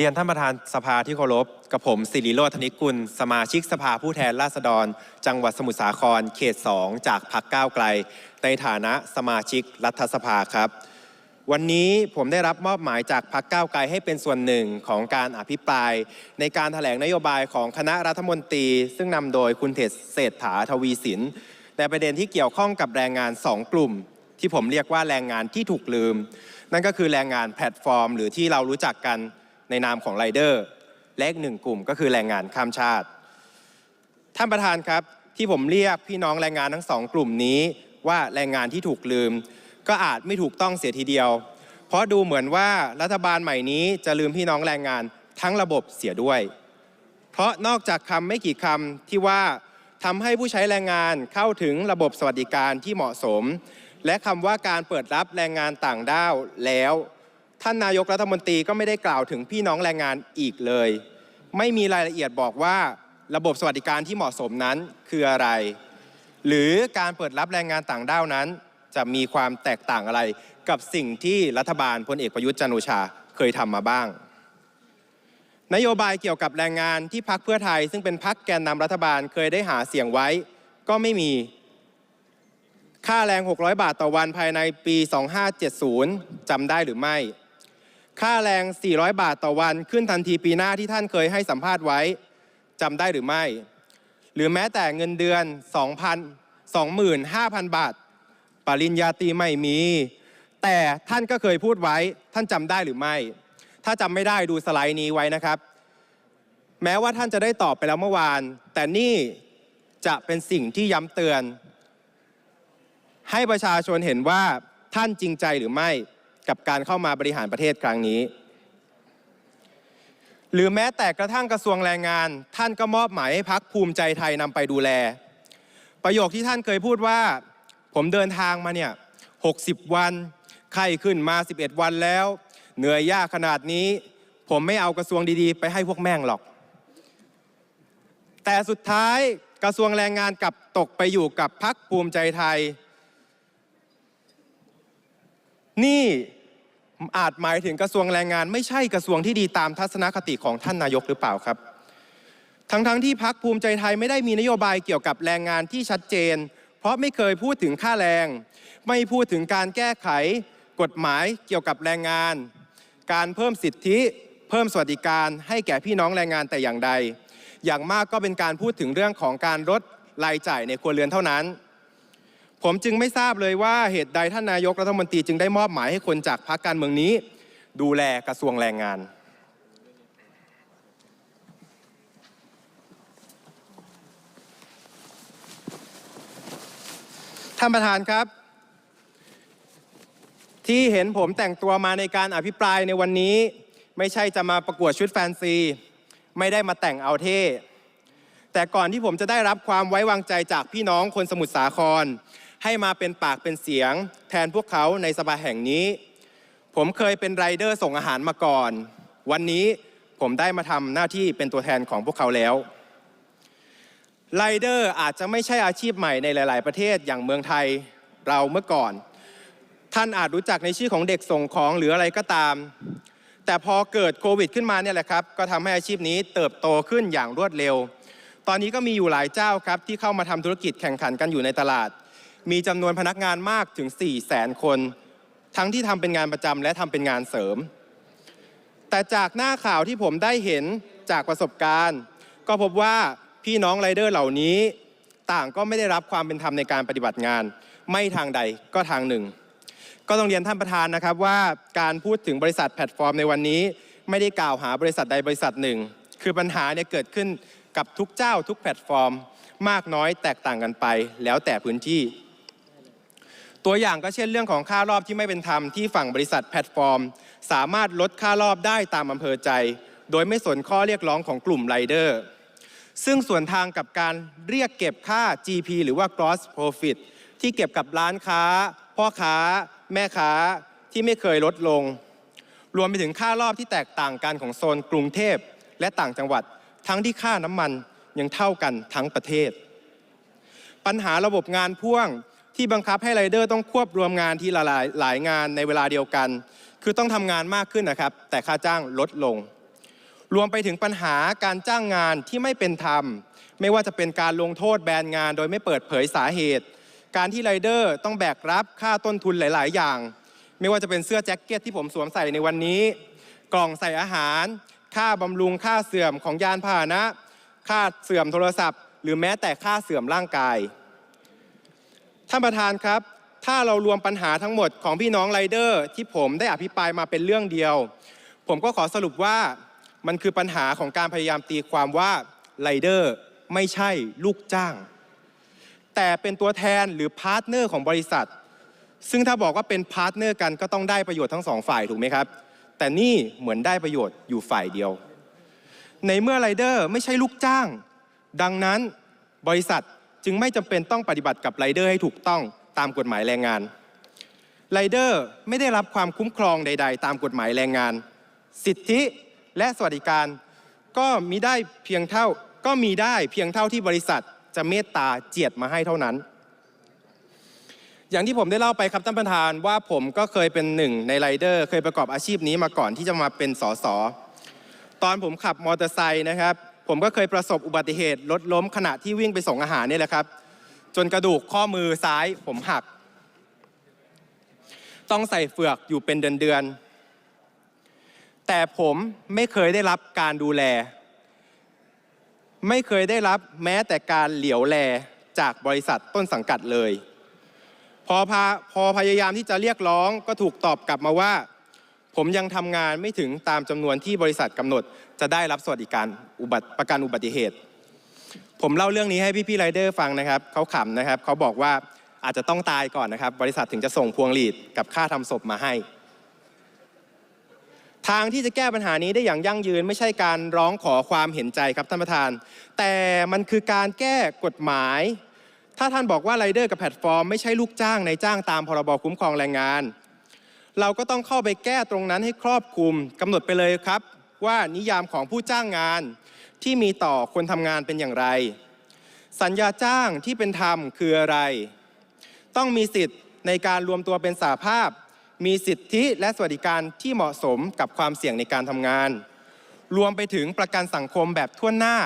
เรียนท่านประธานสภาที่เคารพกับผมสิริโรธธนิกุล สมาชิกสภาผู้แทนราษฎร จังหวัดสมุทรสาคร เขต 2 จากพรรคก้าวไกล ในฐานะสมาชิกรัฐสภาครับ วันนี้ผมได้รับมอบหมายจากพรรคก้าวไกลให้เป็นส่วนหนึ่งของการอภิปราย ในการถแถลงนโยบายของคณะรัฐมนตรี ซึ่งนำโดยคุณเทศเศรษฐาทวีสินในประเด็นที่เกี่ยวข้องกับแรงงาน 2 กลุ่ม ที่ผมเรียกว่าแรงงานที่ถูกลืม นั่นก็คือแรงงานแพลตฟอร์ม หรือที่เรารู้จักกัน ในนามของไรเดอร์และอีกหนึ่งกลุ่มก็คือแรงงานข้ามชาติ ท่านประธานครับที่ผมเรียกพี่น้องแรงงานทั้งสองกลุ่มนี้ว่าแรงงานที่ถูกลืม ก็อาจไม่ถูกต้องเสียทีเดียว เพราะดูเหมือนว่ารัฐบาลใหม่นี้จะลืมพี่น้องแรงงานทั้งระบบเสียด้วย เพราะนอกจากคำไม่กี่คำที่ว่าทำให้ผู้ใช้แรงงานเข้าถึงระบบสวัสดิการที่เหมาะสม และคำว่าการเปิดรับแรงงานต่างด้าวแล้ว ท่านนายกรัฐมนตรีก็ไม่ได้กล่าวถึงพี่น้องแรงงานอีกเลย ไม่มีรายละเอียดบอกว่าระบบสวัสดิการที่เหมาะสมนั้นคืออะไร หรือการเปิดรับแรงงานต่างด้าวนั้น จะมีความแตกต่างอะไร กับสิ่งที่รัฐบาลพลเอกประยุทธ์จันโอชาเคยทำมาบ้าง นโยบายเกี่ยวกับแรงงานที่พักเพื่อไทย ซึ่งเป็นพักแกนนำรัฐบาลเคยได้หาเสียงไว้ ก็ไม่มีค่าแรง 600 บาทต่อวันภายในปี 2570 จำได้หรือไม่ ค่าแรง 400 บาทต่อวันขึ้นทันทีปีหน้าที่ท่านเคยให้สัมภาษณ์ไว้จำได้หรือไม่ หรือแม้แต่เงินเดือน 2,000 25,000 บาท ปริญญาตรีไม่มี แต่ท่านก็เคยพูดไว้ท่านจำได้หรือไม่ ถ้าจำไม่ได้ดูสไลด์นี้ไว้นะครับ แม้ว่าท่านจะได้ตอบไปแล้วเมื่อวาน แต่นี่จะเป็นสิ่งที่ย้ำเตือน ให้ประชาชนเห็นว่าท่านจริงใจหรือไม่ กับการเข้ามาบริหารประเทศครั้งนี้ หรือแม้แต่กระทั่งกระทรวงแรงงาน ท่านก็มอบหมายให้พักภูมิใจไทยนำไปดูแล ประโยคที่ท่านเคยพูดว่า ผมเดินทางมาเนี่ย60 วันไข้ขึ้นมา 11 วันแล้ว เหนื่อยยากขนาดนี้ ผมไม่เอากระทรวงดีๆ ไปให้พวกแม่งหรอก แต่สุดท้ายกระทรวงแรงงานกลับตกไปอยู่กับพักภูมิใจไทย นี่ อาจหมายถึงกระทรวงแรงงาน ไม่ใช่กระทรวงที่ดีตามทัศนคติของท่านนายกหรือเปล่าครับ ทั้งๆทที่พักภูมิใจไทยไม่ได้มีนโยบายเกี่ยวกับแรงงานที่ชัดเจน เพราะไม่เคยพูดถึงค่าแรง ไม่พูดถึงการแก้ไข กฎหมายเกี่ยวกับแรงงาน การเพิ่มสิทธิ เพิ่มสวัสดิการ ให้แก่พี่น้องแรงงานแต่อย่างใด อย่างมากก็เป็นการพูดถึงเรื่องของการลดรายจ่ายในครัวเรือนเท่านั้น ผมจึงไม่ทราบเลยว่าเหตุใดท่านนายกรัฐมนตรีจึงได้มอบหมายให้คนจากพรรคการเมืองนี้ ดูแลกระทรวงแรงงาน ท่านประธานครับ ที่เห็นผมแต่งตัวมาในการอภิปรายในวันนี้ ไม่ใช่จะมาประกวดชุดแฟนซี ไม่ได้มาแต่งเอาเท่แต่ก่อนที่ผมจะได้รับความไว้วางใจจากพี่น้องคนสมุทรสาคร ให้มาเป็นปากเป็นเสียง แทนพวกเขาในสภาแห่งนี้ ผมเคยเป็นไรเดอร์ส่งอาหารมาก่อน วันนี้ผมได้มาทำหน้าที่เป็นตัวแทนของพวกเขาแล้วไรเดอร์อาจจะไม่ใช่อาชีพใหม่ในหลาย ๆ ประเทศอย่างเมืองไทยเราเมื่อก่อน ท่านอาจรู้จักในชื่อของเด็กส่งของหรืออะไรก็ตาม แต่พอเกิดโควิดขึ้นมาเนี่ยแหละครับ ก็ทำให้อาชีพนี้เติบโตขึ้นอย่างรวดเร็ว ตอนนี้ก็มีอยู่หลายเจ้าครับที่เข้ามาทำธุรกิจแข่งขันกันอยู่ในตลาด มีจำนวนพนักงานมากถึง 4 0 0แสนคน ทั้งที่ทำเป็นงานประจำและทำเป็นงานเสริม แต่จากหน้าข่าวที่ผมได้เห็นจากประสบการณ์ ก็พบว่าพี่น้องไรเดอร์เหล่านี้ ต่างก็ไม่ได้รับความเป็นธรรมในการปฏิบัติงาน ไม่ทางใดก็ทางหนึ่ง ก็ต้องเรียนท่านประธานนะครับว่าการพูดถึงบริษัทแพลตฟอร์มในวันนี้ ไม่ได้กล่าวหาบริษัทใดบริษัทหนึ่ง คือปัญหาเนี่ยเกิดขึ้นกับทุกเจ้าทุกแพลตฟอร์ม มากน้อยแตกต่างกันไปแล้วแต่พื้นที่ ตัวอย่างก็เช่นเรื่องของค่ารอบที่ไม่เป็นธรรมที่ฝั่งบริษัทแพลตฟอร์ม สามารถลดค่ารอบได้ตามอำเภอใจ โดยไม่สนข้อเรียกร้องของกลุ่มไรเดอร์ซึ่งส่วนทางกับการเรียกเก็บค่า GP หรือว่า gross profit ที่เก็บกับร้านค้า พ่อค้า แม่ค้าที่ไม่เคยลดลง รวมไปถึงค่ารอบที่แตกต่างกันของโซนกรุงเทพและต่างจังหวัด ทั้งที่ค่าน้ำมันยังเท่ากันทั้งประเทศ ปัญหาระบบงานพ่วง ที่บังคับให้ไรเดอร์ต้องควบรวมงานทีละหลายหลายงานในเวลาเดียวกัน คือต้องทำงานมากขึ้นนะครับ แต่ค่าจ้างลดลง รวมไปถึงปัญหาการจ้างงานที่ไม่เป็นธรรม ไม่ว่าจะเป็นการลงโทษแบนงาน โดยไม่เปิดเผยสาเหตุ การที่ไรเดอร์ต้องแบกรับค่าต้นทุนหลาย ๆ อย่าง ไม่ว่าจะเป็นเสื้อแจ็คเก็ตที่ผมสวมใส่ในวันนี้ กล่องใส่อาหาร ค่าบำรุงค่าเสื่อมของยานพาหนะ ค่าเสื่อมโทรศัพท์ หรือแม้แต่ค่าเสื่อมร่างกาย ท่านประธานครับ ถ้าเรารวมปัญหาทั้งหมดของพี่น้องไรเดอร์ที่ผมได้อภิปรายมาเป็นเรื่องเดียว ผมก็ขอสรุปว่ามันคือปัญหาของการพยายามตีความว่าไรเดอร์ไม่ใช่ลูกจ้าง แต่เป็นตัวแทนหรือพาร์ทเนอร์ของบริษัท ซึ่งถ้าบอกว่าเป็นพาร์ทเนอร์กันก็ต้องได้ประโยชน์ทั้งสองฝ่ายถูกไหมครับ แต่นี่เหมือนได้ประโยชน์อยู่ฝ่ายเดียว ในเมื่อไรเดอร์ไม่ใช่ลูกจ้าง ดังนั้นบริษัท จึงไม่จำเป็นต้องปฏิบัติกับไรเดอร์ให้ถูกต้องตามกฎหมายแรงงานไรเดอร์ไม่ได้รับความคุ้มครองใด ๆ ตามกฎหมายแรงงาน สิทธิและสวัสดิการ ก็มีได้เพียงเท่าก็มีได้เพียงเท่าที่บริษัทจะเมตตาเจียดมาให้เท่านั้น อย่างที่ผมได้เล่าไปครับท่านประธานว่าผมก็เคยเป็นหนึ่งในไรเดอร์ เคยประกอบอาชีพนี้มาก่อนที่จะมาเป็นสสตอนผมขับมอเตอร์ไซค์นะครับ ผมก็เคยประสบอุบัติเหตุรถล้มขณะที่วิ่งไปส่งอาหารเนี่ยแหละครับ จนกระดูกข้อมือซ้ายผมหัก ต้องใส่เฟือกอยู่เป็นเดือนๆแต่ผมไม่เคยได้รับการดูแล ไม่เคยได้รับแม้แต่การเหลียวแลจากบริษัทต้นสังกัดเลย พอพาพอพยายามที่จะเรียกร้องก็ถูกตอบกลับมาว่า ผมยังทำงานไม่ถึงตามจำนวนที่บริษัทกำหนด จะได้รับสวัสดิการอุบัติประกันอุบัติเหตุ ผมเล่าเรื่องนี้ให้พี่ๆไรเดอร์ฟังนะครับเขาขำนะครับเขาบอกว่าอาจจะต้องตายก่อนนะครับ บริษัทถึงจะส่งพวงหลีดกับค่าทำศพมาให้ ทางที่จะแก้ปัญหานี้ได้อย่างยั่งยืน ไม่ใช่การร้องขอความเห็นใจครับท่านประธาน แต่มันคือการแก้กฎหมาย ถ้าท่านบอกว่าไรเดอร์กับแพลตฟอร์มไม่ใช่ลูกจ้างในจ้างตามพรบคุ้มครองแรงงาน เราก็ต้องเข้าไปแก้ตรงนั้นให้ครอบคลุมกำหนดไปเลยครับ ว่านิยามของผู้จ้างงานที่มีต่อคนทำงานเป็นอย่างไร สัญญาจ้างที่เป็นธรรมคืออะไร ต้องมีสิทธิ์ในการรวมตัวเป็นสาภาพ มีสิทธิและสวัสดิการที่เหมาะสมกับความเสี่ยงในการทำงาน รวมไปถึงประกันสังคมแบบทั่วหน้า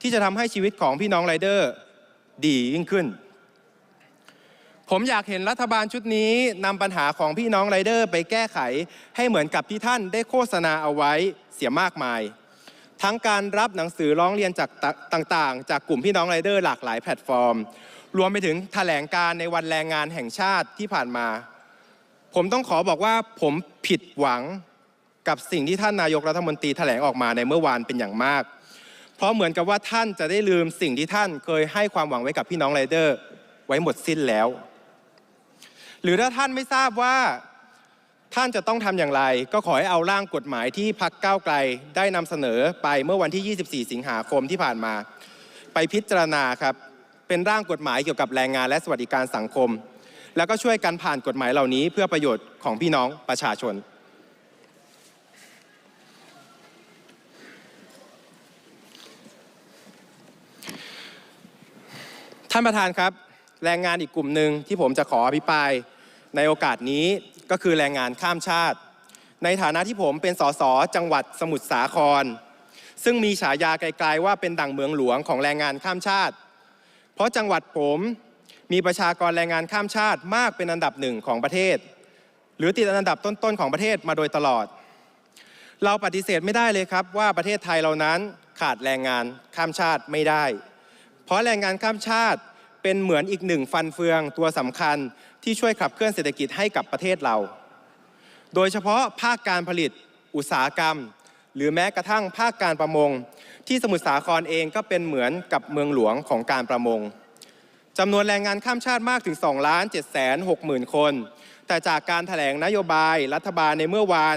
ที่จะทำให้ชีวิตของพี่น้องไรเดอร์ ดียิ่งขึ้น ผมอยากเห็นรัฐบาลชุดนี้นำปัญหาของพี่น้องไรเดอร์ไปแก้ไข ให้เหมือนกับที่ท่านได้โฆษณาเอาไว้เสียมากมาย ทั้งการรับหนังสือร้องเรียนจากต่างๆ จากกลุ่มพี่น้องไรเดอร์หลากหลายแพลตฟอร์ม รวมไปถึงแถลงการในวันแรงงานแห่งชาติที่ผ่านมา ผมต้องขอบอกว่าผมผิดหวังกับสิ่งที่ท่านนายกรัฐมนตรีแถลงออกมาในเมื่อวานเป็นอย่างมาก เพราะเหมือนกับว่าท่านจะได้ลืมสิ่งที่ท่านเคยให้ความหวังไว้กับพี่น้องไรเดอร์ไว้หมดสิ้นแล้ว หรือถ้าท่านไม่ทราบว่าท่านจะต้องทำอย่างไร ก็ขอให้เอาร่างกฎหมายที่พักก้าวไกลได้นำเสนอไปเมื่อวันที่ 24 สิงหาคมที่ผ่านมา ไปพิจารณาครับ เป็นร่างกฎหมายเกี่ยวกับแรงงานและสวัสดิการสังคม แล้วก็ช่วยกันผ่านกฎหมายเหล่านี้ เพื่อประโยชน์ของพี่น้องประชาชน ท่านประธานครับ แรงงานอีกกลุ่มหนึ่งที่ผมจะขออภิปรายในโอกาสนี้ก็คือแรงงานข้ามชาติ ในฐานะที่ผมเป็นสสจังหวัดสมุทรสาคร ซึ่งมีฉายาไกลๆว่าเป็นดั่งเมืองหลวงของแรงงานข้ามชาติ เพราะจังหวัดผมมีประชากรแรงงานข้ามชาติมากเป็นอันดับหนึ่งของประเทศ หรือติดอันดับต้นๆของประเทศมาโดยตลอด เราปฏิเสธไม่ได้เลยครับว่าประเทศไทยเรานั้นขาดแรงงานข้ามชาติไม่ได้ เพราะแรงงานข้ามชาติ เป็นเหมือนอีกหนึ่งฟันเฟืองตัวสำคัญที่ช่วยขับเคลื่อนเศรษฐกิจให้กับประเทศเรา โดยเฉพาะภาคการผลิต อุตสาหกรรม หรือแม้กระทั่งภาคการประมง ที่สมุทรสาครเองก็เป็นเหมือนกับเมืองหลวงของการประมงจำนวนแรงงานข้ามชาติมากถึง2ล้าน7แสน6หมื่นคน แต่จากการถแถลงนโยบายรัฐบาลในเมื่อวาน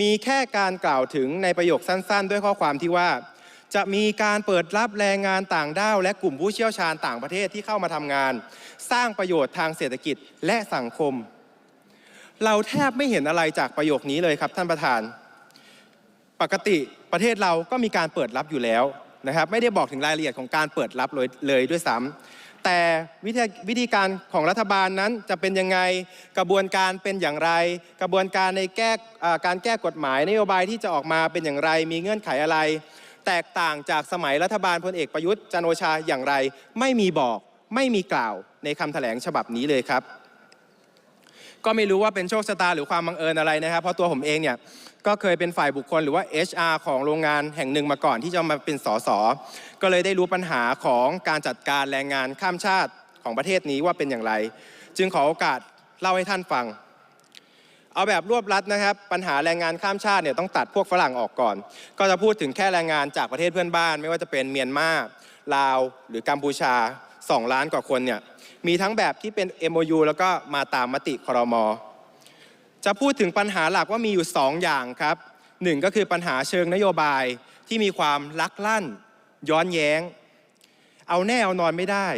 มีแค่การกล่าวถึงในประโยคสั้น ๆ ด้วยข้อความที่ว่า จะมีการเปิดรับแรงงานต่างด้าว และกลุ่มผู้เชี่ยวชาญต่างประเทศที่เข้ามาทำงาน สร้างประโยชน์ทางเศรษฐกิจและสังคม เราแทบไม่เห็นอะไรจากประโยคนี้เลยครับท่านประธาน ปกติประเทศเราก็มีการเปิดรับอยู่แล้วนะครับไม่ได้บอกถึงรายละเอียดของการเปิดรับเลยเลยด้วยซ้แต่วิธีวิธีการของรัฐบาลนั้นจะเป็นยังไงกระบวนการเป็นอย่างไร กระบวนการในแก้การแก้กฎหมายนโยบายที่จะออกมาเป็นอย่างไร มีเงื่อนไขอะไร แตกต่างจากสมัยรัฐบาลพลเอกประยุทธ์จันโอชาอย่างไร ไม่มีบอกไม่มีกล่าวในคำแถลงฉบับนี้เลยครับ ก็ไม่รู้ว่าเป็นโชคชะตาหรือความบังเอิญอะไรนะครับ เพราะตัวผมเองเนี่ยก็เคยเป็นฝ่ายบุคคลหรือว่า HR ของโรงงานแห่งหนึ่งมาก่อนที่จะมาเป็นสสก็เลยได้รู้ปัญหาของการจัดการแรงงานข้ามชาติของประเทศนี้ว่าเป็นอย่างไร จึงขอโอกาสเล่าให้ท่านฟัง เอาแบบรวบรัดนะครับ ปัญหาแรงงานข้ามชาติเนี่ยต้องตัดพวกฝรั่งออกก่อน ก็จะพูดถึงแค่แรงงานจากประเทศเพื่อนบ้าน ไม่ว่าจะเป็นเมียนมาลาวหรือกัมพูชา 2 ล้านกว่าคนเนี่ยมีทั้งแบบที่เป็น MOU แล้วก็มาตามมติครม จะพูดถึงปัญหาหลักว่ามีอยู่ 2 อย่างครับหนึ่งก็คือปัญหาเชิงนโยบายที่มีความลักลั่น ย้อนแย้ง เอาแน่เอานอนไม่ได้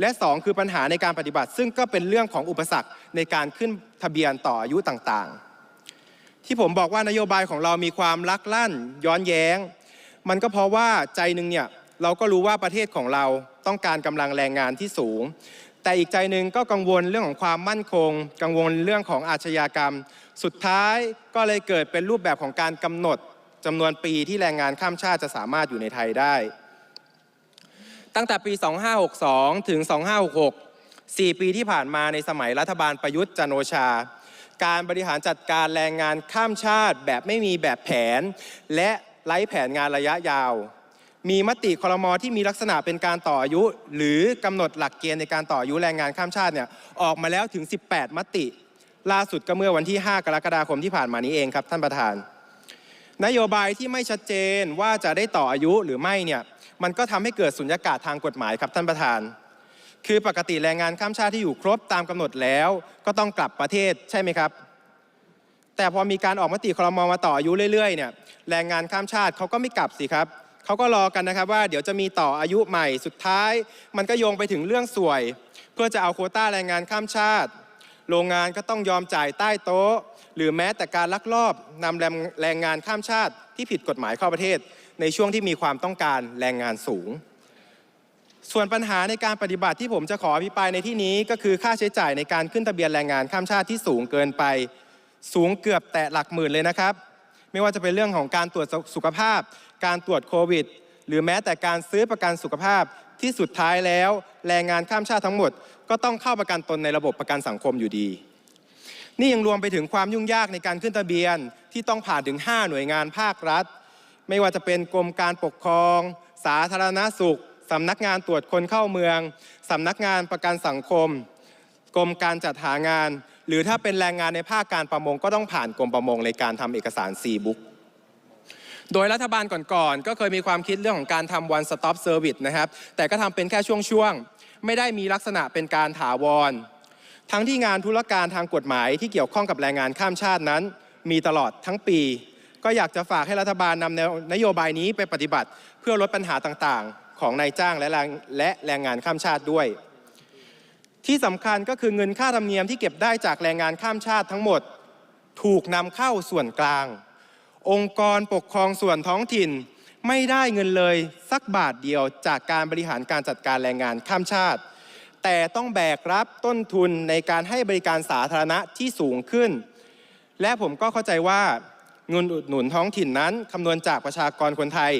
และ 2 คือปัญหาในการปฏิบัติ ซึ่งก็เป็นเรื่องของอุปสรรคในการขึ้นทะเบียนต่ออายุต่างๆ ที่ผมบอกว่านโยบายของเรามีความลักลั่น ย้อนแย้ง มันก็เพราะว่าใจหนึ่งเนี่ยเราก็รู้ว่าประเทศของเราต้องการกำลังแรงงานที่สูง แต่อีกใจหนึ่งก็กังวลเรื่องของความมั่นคง กังวลเรื่องของอาชญากรรม สุดท้ายก็เลยเกิดเป็นรูปแบบของการกำหนดจำนวนปีที่แรงงานข้ามชาติจะสามารถอยู่ในไทยได้ ตั้งแต่ปี 2562 ถึง 2566 4 ปีที่ผ่านมาในสมัยรัฐบาลประยุทธ์จันโอชา การบริหารจัดการแรงงานข้ามชาติแบบไม่มีแบบแผน และไร้แผนงานระยะยาว มีมติคลมอที่มีลักษณะเป็นการต่ออายุ หรือกำหนดหลักเกณฑ์ในการต่ออายุแรงงานข้ามชาติเนี่ยออกมาแล้วถึง 18 มติ ล่าสุดก็เมื่อวันที่ 5 กรกฎาคมที่ผ่านมานี้เองครับท่านประธาน นโยบายที่ไม่ชัดเจนว่าจะได้ต่ออายุหรือไม่เนี่ย มันก็ทำให้เกิดสุญญากาศทางกฎหมายครับท่านประธาน คือปกติแรงงานข้ามชาติที่อยู่ครบตามกำหนดแล้ว ก็ต้องกลับประเทศใช่ไหมครับ แต่พอมีการออกมติครมมาต่ออายุเรื่อยๆเนี่ยแรงงานข้ามชาติเขาก็ไม่กลับสิครับเขาก็รอกันนะครับว่าเดี๋ยวจะมีต่ออายุใหม่สุดท้าย มันก็โยงไปถึงเรื่องสวย เพื่อจะเอาโคต้าแรงงานข้ามชาติ โรงงานก็ต้องยอมจ่ายใต้โต๊ะ หรือแม้แต่การลักลอบนำแรงงานข้ามชาติที่ผิดกฎหมายเข้าประเทศ ในช่วงที่มีความต้องการแรงงานสูง ส่วนปัญหาในการปฏิบัติที่ผมจะขออภิปรายในที่นี้ ก็คือค่าใช้จ่ายในการขึ้นทะเบียนแรงงานข้ามชาติที่สูงเกินไป สูงเกือบแตะหลักหมื่นเลยนะครับ ไม่ว่าจะเป็นเรื่องของการตรวจสุขภาพ การตรวจโควิด หรือแม้แต่การซื้อประกันสุขภาพที่สุดท้ายแล้วแรงงานข้ามชาติทั้งหมด ก็ต้องเข้าประกันตนในระบบประกันสังคมอยู่ดี นี่ยังรวมไปถึงความยุ่งยากในการขึ้นทะเบียนที่ต้องผ่านถึง 5 หน่วยงานภาครัฐ ไม่ว่าจะเป็นกรมการปกครอง สาธารณสุขสำนักงานตรวจคนเข้าเมืองสำนักงานประกันสังคม กรมการจัดหางาน หรือถ้าเป็นแรงงานในภาคการประมงก็ต้องผ่านกรมประมงในการทำเอกสาร C book โดยรัฐบาลก่อนๆ ก็เคยมีความคิดเรื่องของการทำ one stop service นะครับ แต่ก็ทำเป็นแค่ช่วงๆ ไม่ได้มีลักษณะเป็นการถาวร ทั้งที่งานธุรการทางกฎหมายที่เกี่ยวข้องกับแรงงานข้ามชาตินั้น มีตลอดทั้งปี ก็อยากจะฝากให้รัฐบาลนำแนวนโยบายนี้ไปปฏิบัติ เพื่อลดปัญหาต่างๆ ของนายจ้างและแรงและแรงงานข้ามชาติด้วย ที่สำคัญก็คือเงินค่าธรรมเนียมที่เก็บได้จากแรงงานข้ามชาติทั้งหมด ถูกนำเข้าส่วนกลาง องค์กรปกครองส่วนท้องถิ่น ไม่ได้เงินเลยสักบาทเดียวจากการบริหารการจัดการแรงงานข้ามชาติ แต่ต้องแบกรับต้นทุนในการให้บริการสาธารณะที่สูงขึ้น และผมก็เข้าใจว่า เงินอุดหนุนท้องถิ่นนั้นคำนวณจากประชากรคนไทย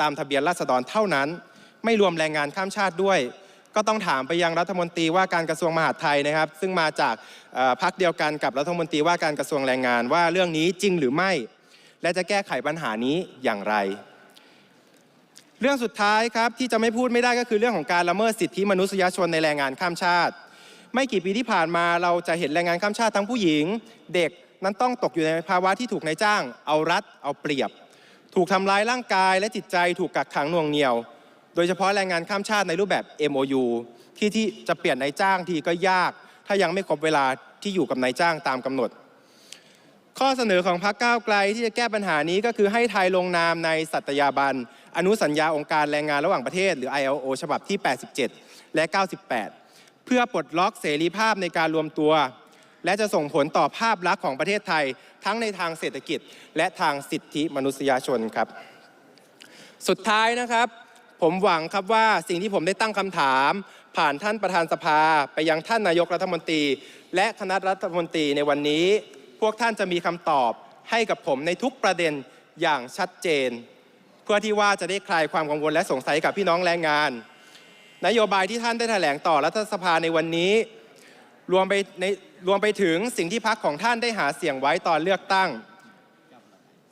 ตามทะเบียนราษฎรเท่านั้น ไม่รวมแรงงานข้ามชาติด้วย ก็ต้องถามไปยังรัฐมนตรีว่าการกระทรวงมหาดไทยนะครับ ซึ่งมาจากพรรคเดียวกันกับรัฐมนตรีว่าการกระทรวงแรงงานว่าเรื่องนี้จริงหรือไม่ และจะแก้ไขปัญหานี้อย่างไร เรื่องสุดท้ายครับที่จะไม่พูดไม่ได้ก็คือเรื่องของการละเมิดสิทธิมนุษยชนในแรงงานข้ามชาติ ไม่กี่ปีที่ผ่านมาเราจะเห็นแรงงานข้ามชาติทั้งผู้หญิง เด็ก นั้นต้องตกอยู่ในภาวะที่ถูกนายจ้าง เอารัดเอาเปรียบ ถูกทำร้ายร่างกายและจิตใจถูกกักขังหน่วงเหนี่ยว โดยเฉพาะแรงงานข้ามชาติในรูปแบบ MOU ที่ที่จะเปลี่ยนนายจ้างทีก็ยาก ถ้ายังไม่ครบเวลาที่อยู่กับนายจ้างตามกำหนด ข้อเสนอของพรรคก้าวไกลที่จะแก้ปัญหานี้ก็คือให้ไทยลงนามในสัตยาบัน อนุสัญญาองค์การแรงงานระหว่างประเทศ หรือ ILO ฉบับที่ 87 และ 98 เพื่อปลดล็อกเสรีภาพในการรวมตัว และจะส่งผลต่อภาพลักษณ์ของประเทศไทย ทั้งในทางเศรษฐกิจ และทางสิทธิมนุษยชนครับ สุดท้ายนะครับ ผมหวังครับว่าสิ่งที่ผมได้ตั้งคำถาม ผ่านท่านประธานสภา ไปยังท่านนายกรัฐมนตรี และคณะรัฐมนตรีในวันนี้ พวกท่านจะมีคำตอบให้กับผมในทุกประเด็นอย่างชัดเจน เพื่อที่ว่าจะได้คลายความกังวลและสงสัยกับพี่น้องแรงงาน นโยบายที่ท่านได้แถลงต่อรัฐสภาในวันนี้ รวมไปใน รวมไปถึงสิ่งที่พักของท่านได้หาเสียงไว้ตอนเลือกตั้ง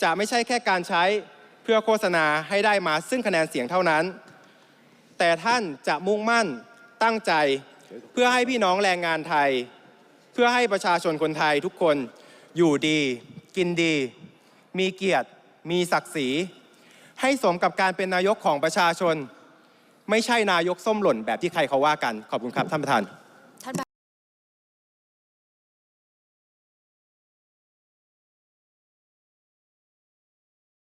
จะไม่ใช่แค่การใช้เพื่อโฆษณาให้ได้มาซึ่งคะแนนเสียงเท่านั้น แต่ท่านจะมุ่งมั่นตั้งใจเพื่อให้พี่น้องแรงงานไทย เพื่อให้ประชาชนคนไทยทุกคนอยู่ดี กินดี มีเกียรติ มีศักดิ์ศรี ให้สมกับการเป็นนายกของประชาชน ไม่ใช่นายกส้มหล่นแบบที่ใครเขาว่ากัน ขอบคุณครับท่านประธาน